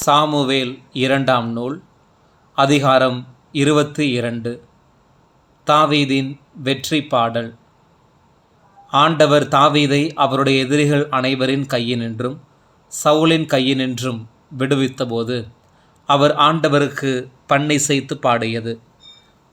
Samuel இரண்டாம் நூல் அதிகாரம் இருபத்தி இரண்டு. தாவீதின் வெற்றி பாடல். ஆண்டவர் தாவீதை அவருடைய எதிரிகள் அனைவரின் கையினின்றும் சவுலின் கையினின்றும் விடுவித்தபோது அவர் ஆண்டவருக்கு பண்ணை செய்து பாடியது.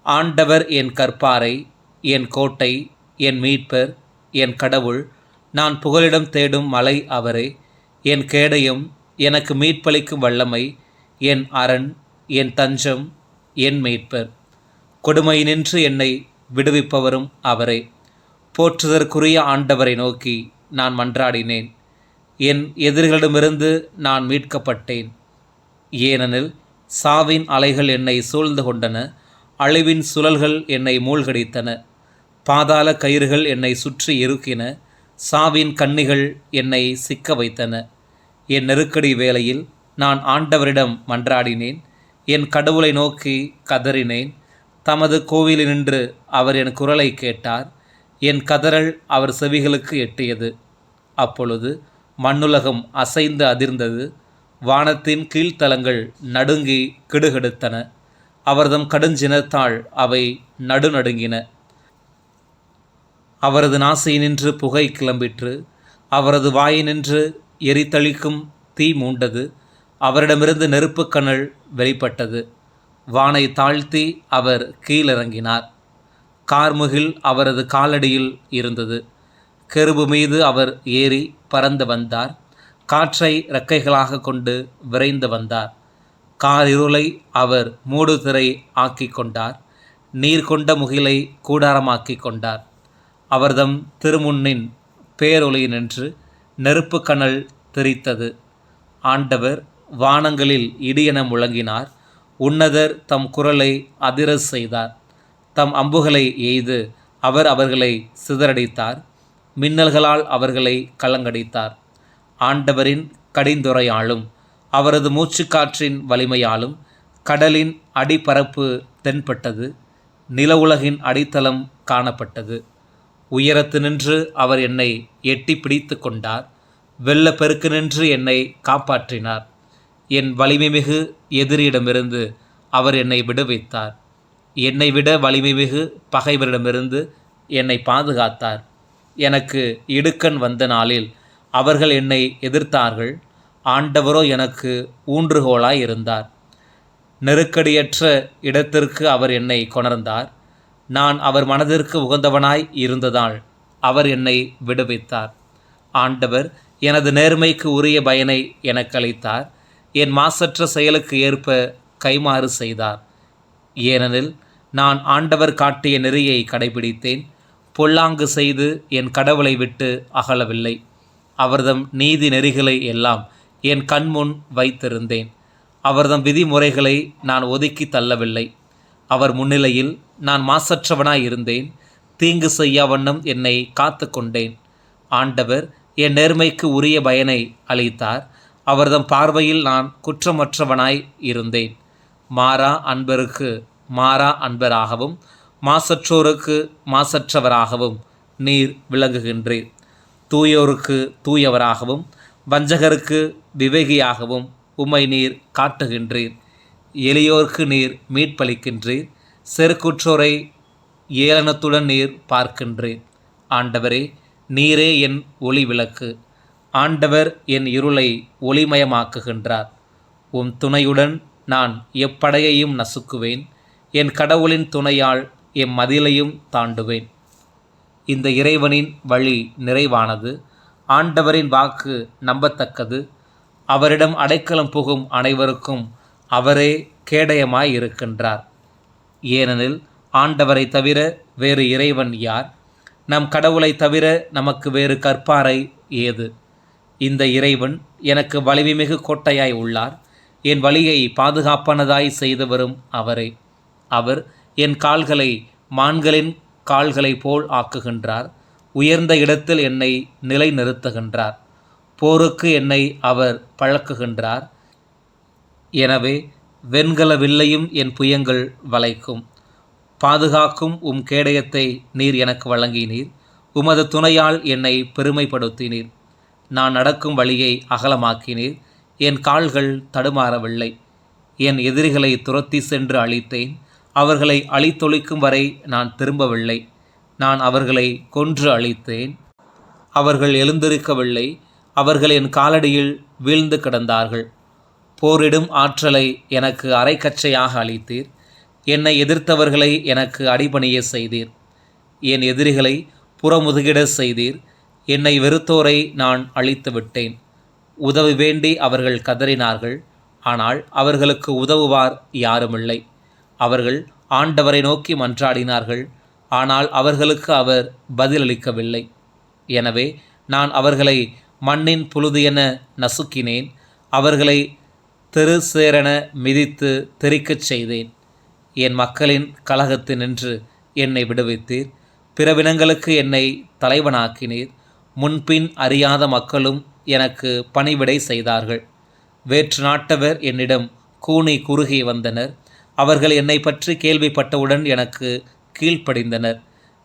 ஆண்டவர் என் கற்பாரை என் கோட்டை என் மீட்பர் என் கடவுள் நான் புகலிடம் தேடும் மலை அவரே என் கேடயம் எனக்கு மீட்பளிக்கும் வல்லமை என் அரண் என் தஞ்சம் என் மீட்பர். கொடுமையினின்று என்னை விடுவிப்பவரும் அவரே. போற்றுதற்குரிய ஆண்டவரை நோக்கி நான் மன்றாடினேன். என் எதிரிகளிடமிருந்து நான் மீட்கப்பட்டேன். ஏனெனில் சாவின் அலைகள் என்னை சூழ்ந்து கொண்டன அழிவின் சுழல்கள் என்னை மூழ்கடித்தன. பாதாள கயிறுகள் என்னை சுற்றி இறுக்கின சாவின் கண்ணிகள் என்னை சிக்க வைத்தன. என் நெருக்கடி வேளையில் நான் ஆண்டவரிடம் மன்றாடினேன். என் கடவுளை நோக்கி கதறினேன். தமது கோவிலினின்று அவர் என் குரலை கேட்டார். என் கதறல் அவர் செவிகளுக்கு எட்டியது. அப்பொழுது மண்ணுலகம் அசைந்து அதிர்ந்தது. வானத்தின் கீழ்த்தலங்கள் நடுங்கி கெடுகெடுத்தன. அவர்தம் கடுஞ்சினத்தால் அவை நடுநடுங்கின. அவரது நாசையினின்று புகை கிளம்பிற்று. அவரது வாயினின்று எரித்தளிக்கும் தீ மூண்டது. அவரிடமிருந்து நெருப்புக்கனல் வெளிப்பட்டது. வானை தாழ்த்தி அவர் கீழிறங்கினார். கார்முகில் அவரது காலடியில் இருந்தது. கெருபு மீது அவர் ஏறி பறந்து வந்தார். காற்றை இறக்கைகளாக கொண்டு விரைந்து வந்தார். காரிருளை அவர் மூடுதிரை ஆக்கிக் கொண்டார். நீர் கொண்ட முகிலை கூடாரமாக்கி கொண்டார். அவர்தம் திருமுன்னின் பேரொளி நின்று நெருப்பு கனல் தெரித்தது. ஆண்டவர் வானங்களில் இடியென முழங்கினார். உன்னதர் தம் குரலை அதிர செய்தார். தம் அம்புகளை எய்து அவர் அவர்களை சிதறடித்தார். மின்னல்களால் அவர்களை கலங்கடித்தார். ஆண்டவரின் கடிந்துரையாலும் அவரது மூச்சுக்காற்றின் வலிமையாலும் கடலின் அடிப்பரப்பு தென்பட்டது. நில உலகின் அடித்தளம் காணப்பட்டது. உயரத்து நின்று அவர் என்னை எட்டி பிடித்து கொண்டார். வெள்ளப்பெருக்கு நின்று என்னை காப்பாற்றினார். என் வலிமைமிகு எதிரியிடமிருந்து அவர் என்னை விடுவித்தார். என்னை விட வலிமைமிகு பகைவரிடமிருந்து என்னை பாதுகாத்தார். எனக்கு இடுக்கண் வந்த நாளில் அவர்கள் என்னை எதிர்த்தார்கள். ஆண்டவரோ எனக்கு ஊன்றுகோலாய் இருந்தார். நெருக்கடியற்ற இடத்திற்கு அவர் என்னை கொணர்ந்தார். நான் அவர் மனதிற்கு உகந்தவனாய் இருந்ததால் அவர் என்னை விடுவித்தார். ஆண்டவர் எனது நேர்மைக்கு உரிய பயனை எனக்கு அளித்தார். என் மாசற்ற செயலுக்கு ஏற்ப கைமாறு செய்தார். ஏனெனில் நான் ஆண்டவர் காட்டிய நெறியை கடைபிடித்தேன். பொல்லாங்கு செய்து என் கடவுளை விட்டு அகலவில்லை. அவர்தம் நீதி நெறிகளை எல்லாம் என் கண்முன் வைத்திருந்தேன். அவர்தம் விதிமுறைகளை நான் ஒதுக்கி தள்ளவில்லை. அவர் முன்னிலையில் நான் மாசற்றவனாய் இருந்தேன் தீங்கு செய்யா வண்ணம் என்னை காத்து கொண்டேன் ஆண்டவர் என் நேர்மைக்கு உரிய பயனை அளித்தார். அவர்தம் பார்வையில் நான் குற்றமற்றவனாய் இருந்தேன். மாறா அன்பருக்கு மாறா அன்பராகவும் மாசற்றோருக்கு மாசற்றவராகவும் நீர் விளங்குகின்றீர். தூயோருக்கு தூயவராகவும் வஞ்சகருக்கு விவேகியாகவும் உம்மை நீர் காட்டுகின்றீர். எளியோர்க்கு நீர் மீட்பளிக்கின்றீர். செருக்குற்றோரை ஏளனத்துடன் நீர் பார்க்கின்றீர். ஆண்டவரே நீரே என் ஒளி விளக்கு. ஆண்டவர் என் இருளை ஒளிமயமாக்குகின்றார். உம் துணையுடன் நான் எப்படையையும் நசுக்குவேன். என் கடவுளின் துணையால் எம் மதிலையும் தாண்டுவேன். இந்த இறைவனின் வழி நிறைவானது. ஆண்டவரின் வாக்கு நம்பத்தக்கது. அவரிடம் அடைக்கலம் புகும் அனைவருக்கும் அவரே கேடயமாய் இருக்கின்றார் ஏனெனில் ஆண்டவரை தவிர வேறு இறைவன் யார்? நம் கடவுளை தவிர நமக்கு வேறு கற்பாரை ஏது? இந்த இறைவன் எனக்கு வலிமைமிகு கோட்டையாய் உள்ளார். என் வழியை பாதுகாப்பானதாய் செய்து வரும் அவரே. அவர் என் கால்களை மான்களின் கால்களை போல் ஆக்குகின்றார். உயர்ந்த இடத்தில் என்னை நிலை நிறுத்துகின்றார் போருக்கு என்னை அவர் பழக்குகின்றார். எனவே வெண்கல வில்லையும் என் புயங்கள் வளைக்கும். பாதுகாக்கும் உம் கேடயத்தை நீர் எனக்கு வழங்கினீர். உமது துணையால் என்னை பெருமைப்படுத்தினீர். நான் நடக்கும் வழியை அகலமாக்கினீர். என் கால்கள் தடுமாறவில்லை. என் எதிரிகளை துரத்தி சென்று அழித்தேன். அவர்களை அழித்தொழிக்கும் வரை நான் திரும்பவில்லை. நான் அவர்களை கொன்று அழித்தேன். அவர்கள் எழுந்திருக்கவில்லை. அவர்கள் என் காலடியில் வீழ்ந்து கிடந்தார்கள். போரிடும் ஆற்றலை எனக்கு அரைக்கச்சையாக அளித்தீர். என்னை எதிர்த்தவர்களை எனக்கு அடிபணிய செய்தீர். என் எதிரிகளை புறமுதுகிட செய்தீர். என்னை வெறுத்தோரை நான் அழித்து விட்டேன். உதவி வேண்டி அவர்கள் கதறினார்கள். ஆனால் அவர்களுக்கு உதவுவார் யாருமில்லை. அவர்கள் ஆண்டவரை நோக்கி மன்றாடினார்கள். ஆனால் அவர்களுக்கு அவர் பதிலளிக்கவில்லை. எனவே நான் அவர்களை மண்ணின் புழுது என நசுக்கினேன். அவர்களை தெரு சேரென மிதித்து தெறிக்கச் செய்தேன். என் மக்களின் கலகத்தினின்று என்னை விடுவித்தீர். பிறவினங்களுக்கு என்னை தலைவனாக்கினீர். முன்பின் அறியாத மக்களும் எனக்கு பணிவிடை செய்தார்கள். வேற்று நாட்டவர் என்னிடம் கூனி குறுகி வந்தனர். அவர்கள் என்னை பற்றி கேள்விப்பட்டவுடன் எனக்கு கீழ்ப்படிந்தனர்.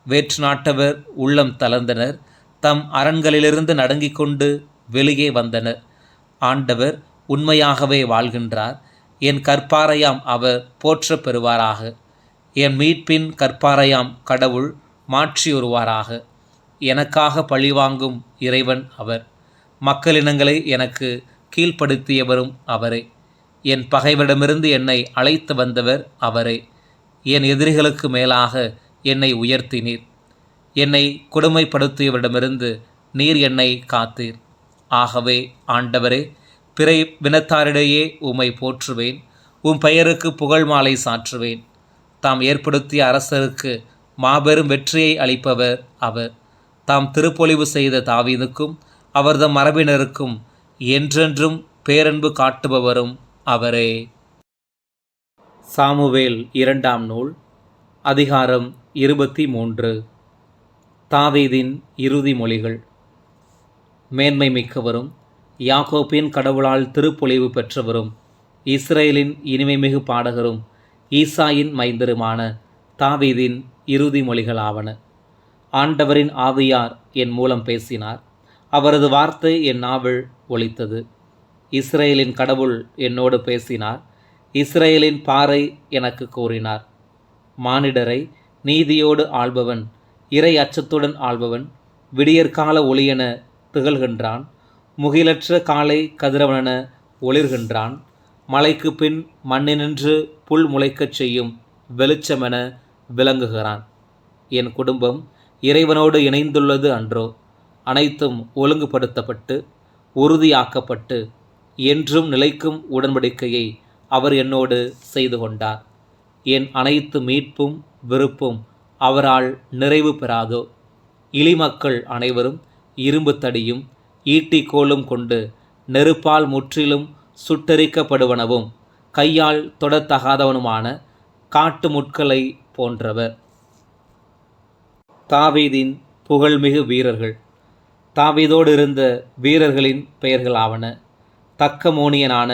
வேற்று நாட்டவர் உள்ளம் தளர்ந்தனர். தம் அரண்களிலிருந்து நடுங்கிக் கொண்டு வெளியே வந்தனர். ஆண்டவர் உண்மையாகவே வாழ்கின்றார். என் கற்பாரையாம் அவர் போற்றப் பெறுவாராக என் மீட்பின் கற்பாரையாம் கடவுள் மாற்றியுறுவாராக எனக்காக பழிவாங்கும் இறைவன் அவர். மக்களினங்களை எனக்கு கீழ்ப்படுத்தியவரும் அவரே. என் பகைவரிடமிருந்து என்னை அழைத்து வந்தவர் அவரே. என் எதிரிகளுக்கு மேலாக என்னை உயர்த்தினீர். என்னை கொடுமைப்படுத்தியவரிடமிருந்து நீர் என்னை காத்தீர். ஆகவே ஆண்டவரே பிறை வினத்தாரிடையே உம்மை போற்றுவேன். உம் பெயருக்கு புகழ் மாலை சாற்றுவேன். தாம் ஏற்படுத்திய அரசருக்கு மாபெரும் வெற்றியை அளிப்பவர் அவர். தாம் திருப்பொழிவு செய்த தாவீதுக்கும் அவரது மரபினருக்கும் என்றென்றும் பேரன்பு காட்டுபவரும் அவரே. சாமுவேல் இரண்டாம் நூல் அதிகாரம் இருபத்தி மூன்று தாவீதின் இறுதி மொழிகள். மேன்மை மிக்கவரும் யாக்கோப்பின் கடவுளால் திருப்பொழிவு பெற்றவரும் இஸ்ரேலின் இனிமைமிகு பாடகரும் ஈசாயின் மைந்தருமான தாவீதின் இறுதி மொழிகளாவன. ஆண்டவரின் ஆவியார் என் மூலம் பேசினார். அவரது வார்த்தை என் நாவல் ஒலித்தது. இஸ்ரேலின் கடவுள் என்னோடு பேசினார். இஸ்ரேலின் பாறை எனக்கு கூறினார். மானிடரை நீதியோடு ஆள்பவன் இறை அச்சத்துடன் ஆள்பவன் விடியற்கால ஒளியென திகழ்கின்றான். முகிலற்ற காலை கதிரவனென ஒளிர்கின்றான். மலைக்கு பின் மண்ணினின்று புல் முளைக்கச் செய்யும் வெளிச்சமென விளங்குகிறான். என் குடும்பம் இறைவனோடு இணைந்துள்ளது அன்றோ அனைத்தும் ஒழுங்குபடுத்தப்பட்டு உறுதியாக்கப்பட்டு என்றும் நிலைக்கும் உடன்படிக்கையை அவர் என்னோடு செய்து கொண்டார். என் அனைத்து மீட்பும் விருப்பும் அவரால் நிறைவு பெறாதோ? இளிமக்கள் அனைவரும் இரும்பு தடியும் ஈட்டிக்கோலும் கொண்டு நெருப்பால் முற்றிலும் சுட்டரிக்கப்படுவனவும் கையால் தொடத்தகாதவனுமான காட்டு முட்களை போன்றவர். தாவீதின் புகழ்மிகு வீரர்கள். தாவீதோடு இருந்த வீரர்களின் பெயர்களாவன தக்கமோனியனான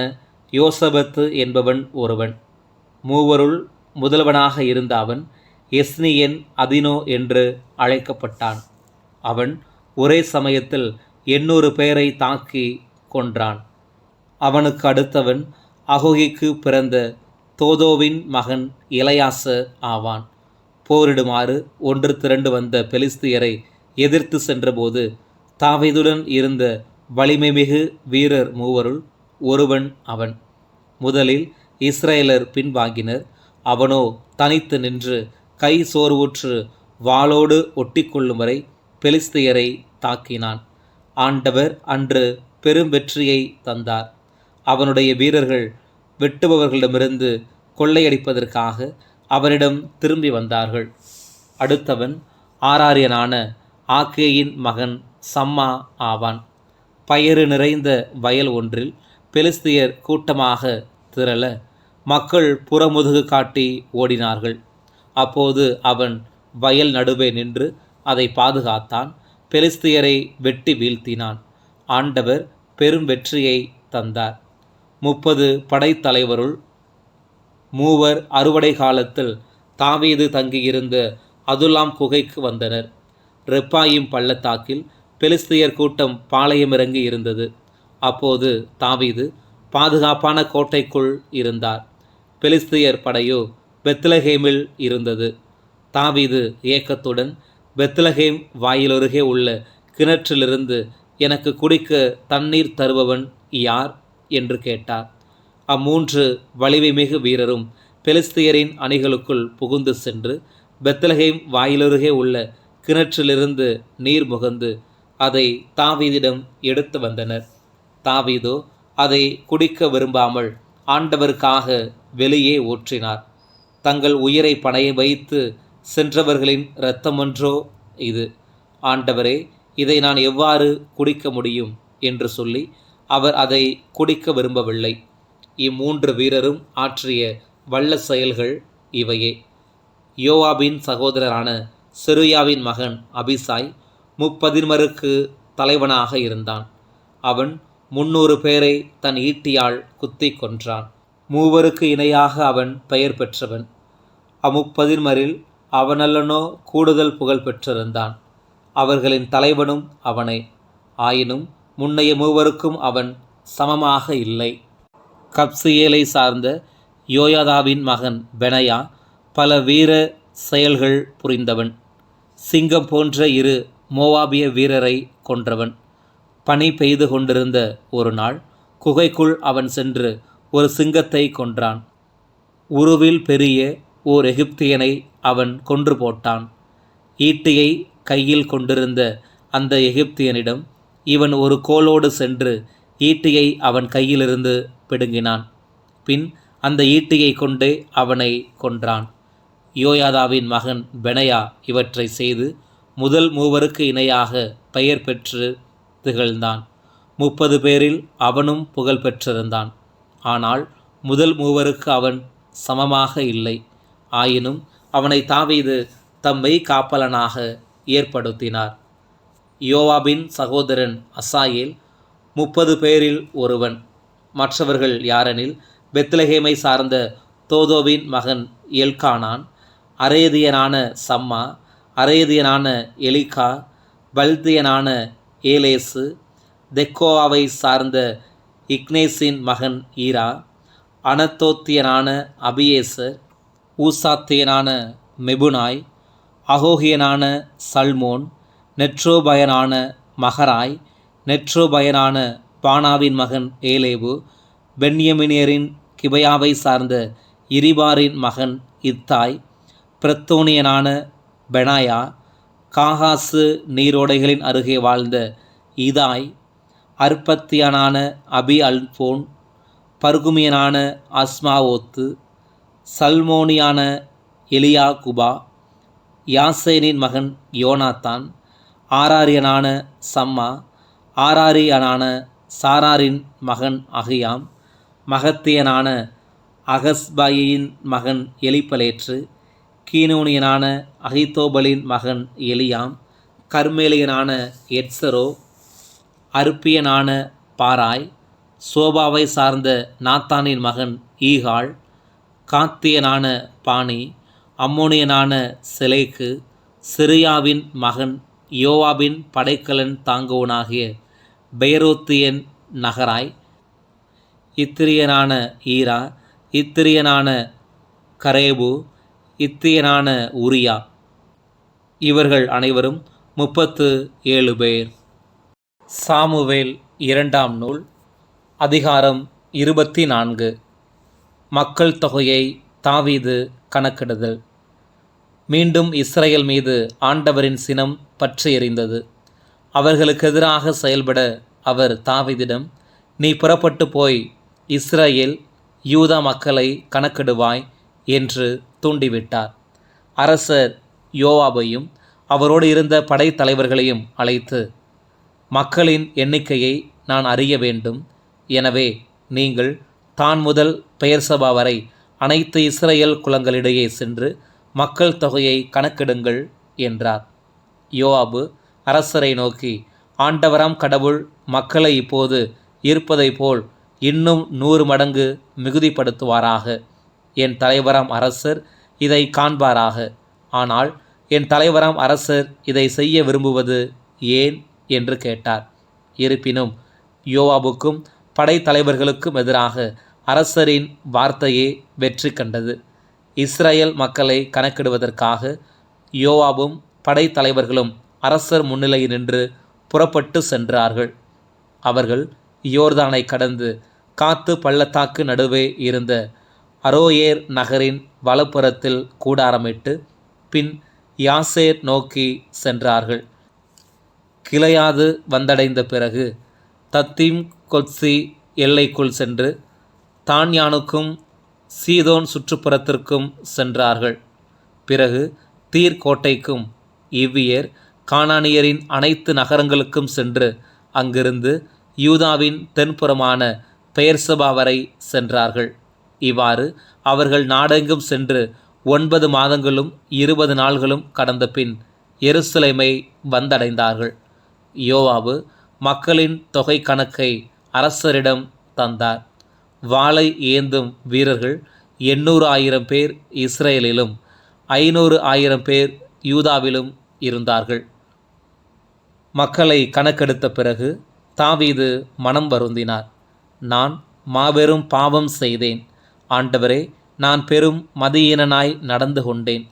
யோசபத்து என்பவன் ஒருவன். மூவருள் முதல்வனாக இருந்த அவன் எஸ்னியன் அதினோ என்று அழைக்கப்பட்டான். அவன் ஒரே சமயத்தில் எண்ணூறு பேரை தாக்கி கொன்றான். அவனுக்கு அடுத்தவன் அகோகிக்கு பிறந்த தோதோவின் மகன் இளையாச ஆவான். போரிடுமாறு ஒன்று திரண்டு வந்த பெலிஸ்தியரை எதிர்த்து சென்றபோது தாவிதுடன் இருந்த வலிமைமிகு வீரர் மூவருள் ஒருவன் அவன். முதலில் இஸ்ரேலர் பின்வாங்கினர். அவனோ தனித்து நின்று கை சோர்வுற்று வாளோடு ஒட்டிக்கொள்ளும் வரை பெலிஸ்தியரை தாக்கினான். ஆண்டவர் அன்று பெரும் வெற்றியை தந்தார். அவனுடைய வீரர்கள் வெட்டுபவர்களிடமிருந்து கொள்ளையடிப்பதற்காக அவரிடம் திரும்பி வந்தார்கள். அடுத்தவன் ஆராரியனான ஆக்கேயின் மகன் சம்மா ஆவான். பயறு நிறைந்த வயல் ஒன்றில் பெலிஸ்தியர் கூட்டமாக திரள மக்கள் புறமுதுகு காட்டி ஓடினார்கள். அப்போது அவன் வயல் நடுவே நின்று அதை பாதுகாத்தான் பெலிஸ்தியரை வெட்டி வீழ்த்தினான். ஆண்டவர் பெரும் வெற்றியை தந்தார். முப்பது படைத்தலைவருள் மூவர் அறுவடை காலத்தில் தாவீது தங்கியிருந்த அதுலாம் குகைக்கு வந்தனர். ரெப்பாயும் பள்ளத்தாக்கில் பெலிஸ்தியர் கூட்டம் பாளையமிறங்கி இருந்தது. அப்போது தாவீது பாதுகாப்பான கோட்டைக்குள் இருந்தார். பெலிஸ்தியர் படையோ பெத்லஹேமில் இருந்தது. தாவீது ஏக்கத்துடன் பெத்லகேம் வாயிலருகே உள்ள கிணற்றிலிருந்து எனக்கு குடிக்க தண்ணீர் தருபவன் யார்? என்று கேட்டார். அம்மூன்று வலிமை மிகு வீரரும் பெலிஸ்தியரின் அணிகளுக்குள் புகுந்து சென்று பெத்தலகேம் வாயிலருகே உள்ள கிணற்றிலிருந்து நீர் முகந்து அதை தாவீதிடம் எடுத்து வந்தனர். தாவீதோ அதை குடிக்க விரும்பாமல் ஆண்டவருக்காக வெளியே ஊற்றினார் தங்கள் உயிரை பணைய வைத்து சென்றவர்களின் இரத்தமன்றோ இது? ஆண்டவரே இதை நான் எவ்வாறு குடிக்க முடியும்? என்று சொல்லி அவர் அதை குடிக்க விரும்பவில்லை. இம்மூன்று வீரரும் ஆற்றிய வல்ல செயல்கள் இவையே. யோவாபின் சகோதரரான செருயாவின் மகன் அபிசாய் முப்பதிர்மருக்கு தலைவனாக இருந்தான். அவன் முன்னூறு பேரை தன் ஈட்டியால் குத்தி கொன்றான். மூவருக்கு இணையாக அவன் பெயர் பெற்றவன். அமுப்பதிர்மரில் அவனல்லனோ கூடுதல் புகழ் பெற்றிருந்தான். அவர்களின் தலைவனும் அவனை ஆயினும் முன்னைய மூவருக்கும் அவன் சமமாக இல்லை. கப்சியேலை சார்ந்த யோயாதாவின் மகன் பெனயா பல வீர செயல்கள் புரிந்தவன். சிங்கம் போன்ற இரு மோவாபிய வீரரை கொன்றவன். பனி பெய்து கொண்டிருந்த ஒரு நாள் குகைக்குள் அவன் சென்று ஒரு சிங்கத்தை கொன்றான். உருவில் பெரிய ஓர் எகிப்தியனை அவன் கொன்று போட்டான். ஈட்டியை கையில் கொண்டிருந்த அந்த எகிப்தியனிடம் இவன் ஒரு கோலோடு சென்று ஈட்டியை அவன் கையிலிருந்து பிடுங்கினான். பின் அந்த ஈட்டியை கொண்டே அவனை கொன்றான். யோயாதாவின் மகன் பெனயா இவற்றை செய்து முதல் மூவருக்கு இணையாக பெயர் பெற்று திகழ்ந்தான். முப்பது பேரில் அவனும் புகழ் பெற்றிருந்தான். ஆனால் முதல் மூவருக்கு அவன் சமமாக இல்லை. ஆயினும் அவனை தாவீது தம்மை காப்பலனாக ஏற்படுத்தினார். யோவாபின் சகோதரன் அசாயேல் முப்பது பேரில் ஒருவன். மற்றவர்கள் யாரெனில் பெத்லஹேமை சார்ந்த தோதோவின் மகன் எல்கானான் அரேதியனான சம்மா அரேதியனான எலிகா பல்தியனான ஏலேசு தெக்கோவாவை சார்ந்த இக்னேஸின் மகன் ஈரா அனத்தோத்தியனான அபியேசர் ஊசாத்தியனான மெபுனாய் அகோகியனான சல்மோன் நெட்ரோபயனான மகராய் நெட்ரோபயனான பானாவின் மகன் ஏலேபு பென்யமினியரின் கிபயாவை சார்ந்த இரிபாரின் மகன் இத்தாய் பிரத்தோனியனான பெனாயா காகாசு நீரோடைகளின் அருகே வாழ்ந்த இதாய் அர்பத்தியனான அபி அல்போன் பர்குமியனான அஸ்மாவோத்து சல்மோனியான எலியா குபா யாசேனின் மகன் யோனாத்தான் ஆராரியனான சம்மா ஆராரியனான சாராரின் மகன் அகியாம் மகத்தியனான அகஸ்பாயின் மகன் எலிப்பலேற்று கீனோனியனான அகிதோபலின் மகன் எலியாம் கர்மேலியனான எட்சரோ அருப்பியனான பாராய் சோபாவை சார்ந்த நாத்தானின் மகன் ஈகாள் காத்தியனான பாணி அம்மோனியனான சிலைக்கு சிரியாவின் மகன் யோவாபின் படைக்கலன் தாங்குவனாகிய பெயரோத்தியன் நகராய் இத்திரியனான ஈரா இத்திரியனான கரேபு இத்தியனான உரியா. இவர்கள் அனைவரும் முப்பத்து ஏழு பேர். சாமுவேல் இரண்டாம் நூல் அதிகாரம் இருபத்தி நான்கு. மக்கள் தொகையை தாவீது கணக்கிடுதல். மீண்டும் இஸ்ரேல் மீது ஆண்டவரின் சினம் பற்றி எறிந்தது அவர்களுக்கு எதிராக செயல்பட அவர் தாவீதிடம் நீ புறப்பட்டு போய் இஸ்ரேல் யூதா மக்களை கணக்கிடுவாய் என்று தூண்டிவிட்டார். அரசர் யோவாபையும் அவரோடு இருந்த படைத்தலைவர்களையும் அழைத்து மக்களின் எண்ணிக்கையை நான் அறிய வேண்டும். எனவே நீங்கள் தான் முதல் பெயர்சபா வரை அனைத்து இஸ்ரேல் குலங்களிடையே சென்று மக்கள் தொகையை கணக்கெடுங்கள் என்றார். யோவாபு அரசரை நோக்கி ஆண்டவராம் கடவுள் மக்களை இப்போது இருப்பதைப் போல் இன்னும் நூறு மடங்கு மிகுதிப்படுத்துவாராக. என் தலைவராம் அரசர் இதை காண்பாராக. ஆனால் என் தலைவராம் அரசர் இதை செய்ய விரும்புவது ஏன்? என்று கேட்டார். இருப்பினும் யோவாபுக்கும் படைத்தலைவர்களுக்கும் எதிராக அரசரின் வார்த்தையே வெற்றி கண்டது. இஸ்ரேல் மக்களை கணக்கிடுவதற்காக யோவாவும் படைத்தலைவர்களும் அரசர் முன்னிலையில் நின்று புறப்பட்டு சென்றார்கள். அவர்கள் யோர்தானை கடந்து காத்து பள்ளத்தாக்கு நடுவே இருந்த அரோயேர் நகரின் வலப்புறத்தில் கூடாரமிட்டு பின் யாசேர் நோக்கி சென்றார்கள். கிளையாது வந்தடைந்த பிறகு தத்தீம் கொத்சி எல்லைக்குள் சென்று தான்யானுக்கும் சீதோன் சுற்றுப்புறத்திற்கும் சென்றார்கள். பிறகு தீர் கோட்டைக்கும் இவ்வியர் கானானியரின் அனைத்து நகரங்களுக்கும் சென்று அங்கிருந்து யூதாவின் தென்புறமான பெயர்சபா வரை சென்றார்கள். இவ்வாறு அவர்கள் நாடெங்கும் சென்று ஒன்பது மாதங்களும் இருபது நாள்களும் கடந்த பின் எருசலேமை வந்தடைந்தார்கள். யோவாவு மக்களின் தொகை கணக்கை அரசரிடம் தந்தார். வாளை ஏந்தும் வீரர்கள் எண்ணூறு ஆயிரம் பேர் இஸ்ரேலிலும் ஐநூறு ஆயிரம் பேர் யூதாவிலும் இருந்தார்கள். மக்களை கணக்கெடுத்த பிறகு தாவீது மனம் வருந்தினார். நான் மாபெரும் பாவம் செய்தேன். ஆண்டவரே நான் பெரும் மதியீனனாய் நடந்து கொண்டேன்.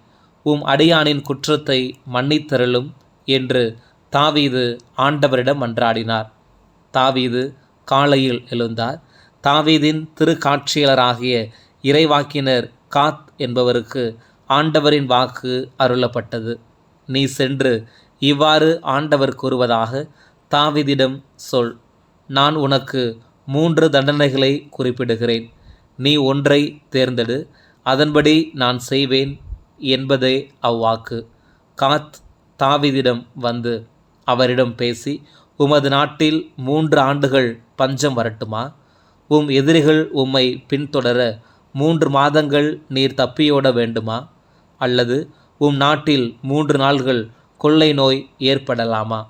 உம் அடியானின் குற்றத்தை மன்னித்தருளும் என்று தாவீது ஆண்டவரிடம் மன்றாடினார் தாவீது காலையில் எழுந்தார். தாவீதின் திருக்காட்சியாளராகிய இறைவாக்கினர் காத் என்பவருக்கு ஆண்டவரின் வாக்கு அருளப்பட்டது. நீ சென்று இவ்வாறு ஆண்டவர் கூறுவதாக தாவிதிடம் சொல். நான் உனக்கு மூன்று தண்டனைகளை குறிப்பிடுகிறேன். நீ ஒன்றை தேர்ந்தெடு. அதன்படி நான் செய்வேன் என்பதே அவ்வாக்கு. காத் தாவிதிடம் வந்து அவரிடம் பேசி உமது நாட்டில் மூன்று ஆண்டுகள் பஞ்சம் வரட்டுமா? உம் எதிரிகள் உம்மை பின்தொடர மூன்று மாதங்கள் நீர் தப்பியோட வேண்டுமா? அல்லது உம் நாட்டில் மூன்று நாள்கள் கொள்ளை நோய் ஏற்படலாமா?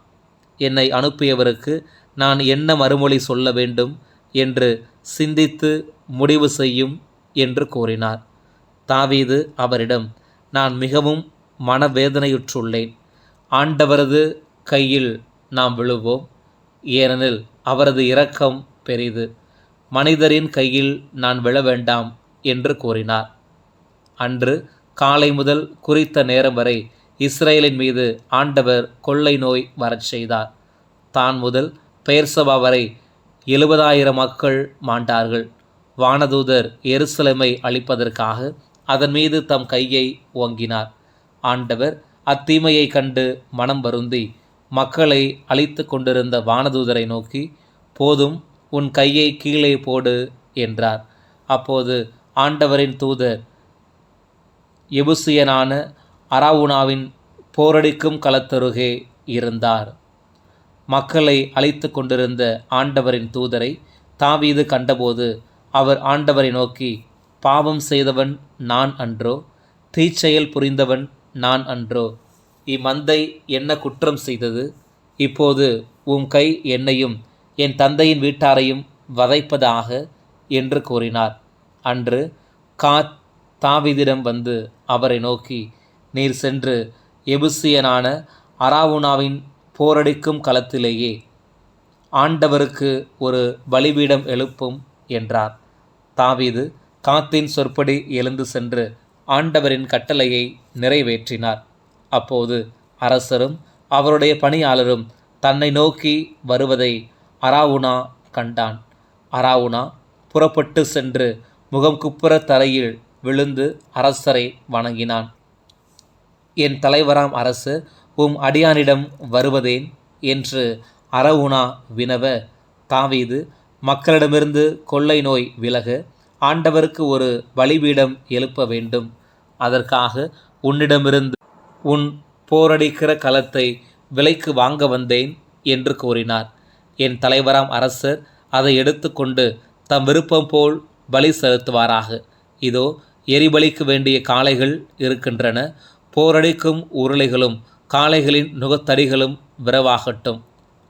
என்னை அனுப்பியவருக்கு நான் என்ன மறுமொழி சொல்ல வேண்டும் என்று சிந்தித்து முடிவு செய்யும் என்று கூறினார். தாவீது அவரிடம் நான் மிகவும் மனவேதனையுற்றுள்ளேன். ஆண்டவரது கையில் நாம் விழுவோம். ஏனெனில் அவரது இரக்கம் பெரிது. மனிதரின் கையில் நான் விழ வேண்டாம் என்று கூறினார். அன்று காலை முதல் குறித்த நேரம் வரை இஸ்ரேலின் மீது ஆண்டவர் கொள்ளை நோய் வரச் செய்தார். தான் முதல் பெயர்சபா வரை எழுபதாயிரம் மக்கள் மாண்டார்கள். வானதூதர் எருசலமை அழிப்பதற்காக அதன் மீது தம் கையை ஓங்கினார். ஆண்டவர் அத்தீமையை கண்டு மனம் வருந்தி மக்களை அழித்து கொண்டிருந்த வானதூதரை நோக்கி போதும் உன் கையை கீழே போடு என்றார். அப்போது ஆண்டவரின் தூதர் எபுசியனான அராவுனாவின் போரடிக்கும் களத்தருகே இருந்தார். மக்களை அழைத்து கொண்டிருந்த ஆண்டவரின் தூதரை தாவீது கண்டபோது அவர் ஆண்டவரை நோக்கி பாவம் செய்தவன் நான் அன்றோ? தீச்செயல் புரிந்தவன் நான் அன்றோ? இம்மந்தை என்ன குற்றம் செய்தது? இப்போது உம் கை என்னையும் என் தந்தையின் வீட்டாரையும் வதைப்பதாக என்று கூறினார். அன்று காத் தாவிதிடம் வந்து அவரை நோக்கி நீர் சென்று எபுசியனான அராவுனாவின் போரடிக்கும் களத்திலேயே ஆண்டவருக்கு ஒரு பலிபீடம் எழுப்பும் என்றார். தாவீது காத்தின் சொற்படி எழுந்து சென்று ஆண்டவரின் கட்டளையை நிறைவேற்றினார். அப்போது அரசரும் அவருடைய பணியாளரும் தன்னை நோக்கி வருவதை அராவுனா கண்டான். அராவுனா புறப்பட்டு சென்று முகம் குப்புற தரையில் விழுந்து அரசரை வணங்கினான். என் தலைவராம் அரசு உம் அடியானிடம் வருவதேன்? என்று அரவுனா வினவ தாவீது மக்களிடமிருந்து கொள்ளை நோய் விலக ஆண்டவருக்கு ஒரு பலிபீடம் எழுப்ப வேண்டும். அதற்காக உன்னிடமிருந்து உன் போரடிக்கிற களத்தை விலைக்கு வாங்க வந்தேன் என்று கூறினார். என் தலைவராம் அரசர் அதை எடுத்துக்கொண்டு தம் விருப்பம் போல் பலி செலுத்துவாராக. இதோ எரிபலிக்கு வேண்டிய காளைகள் இருக்கின்றன. போரடிக்கும் உருளைகளும் காளைகளின் நுகத்தடிகளும் விரவாகட்டும்.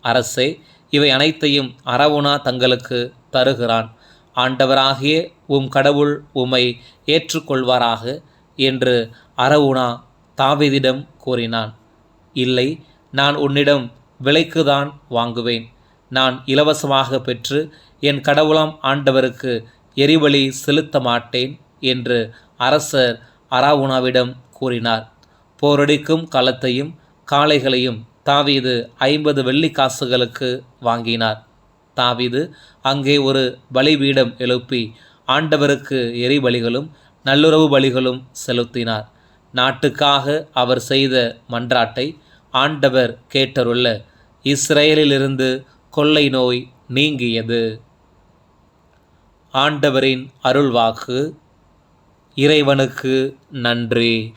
அரசே இவை அனைத்தையும் அரவுணா தங்களுக்கு தருகிறான். ஆண்டவராகிய உம் கடவுள் உம்மை ஏற்றுக்கொள்வாராக என்று அரவுணா தாவீதிடம் கூறினான் இல்லை நான் உன்னிடம் விலைக்குதான் வாங்குவேன். நான் இலவசமாக பெற்று என் கடவுளாம் ஆண்டவருக்கு எரிவழி செலுத்த மாட்டேன் என்று அரசர் அராவுனாவிடம் கூறினார். போரடிக்கும் களத்தையும் காளைகளையும் தாவீது ஐம்பது வெள்ளி காசுகளுக்கு வாங்கினார். தாவீது அங்கே ஒரு பலிபீடம் எழுப்பி ஆண்டவருக்கு எரிபலிகளும் நல்லுறவு பலிகளும் செலுத்தினார். நாட்டுக்காக அவர் செய்த மன்றாட்டை ஆண்டவர் கேட்டருள்ள இஸ்ரேலிலிருந்து கொள்ளை நோய் நீங்கியது. ஆண்டவரின் அருள்வாக்கு இறைவனுக்கு நன்றி.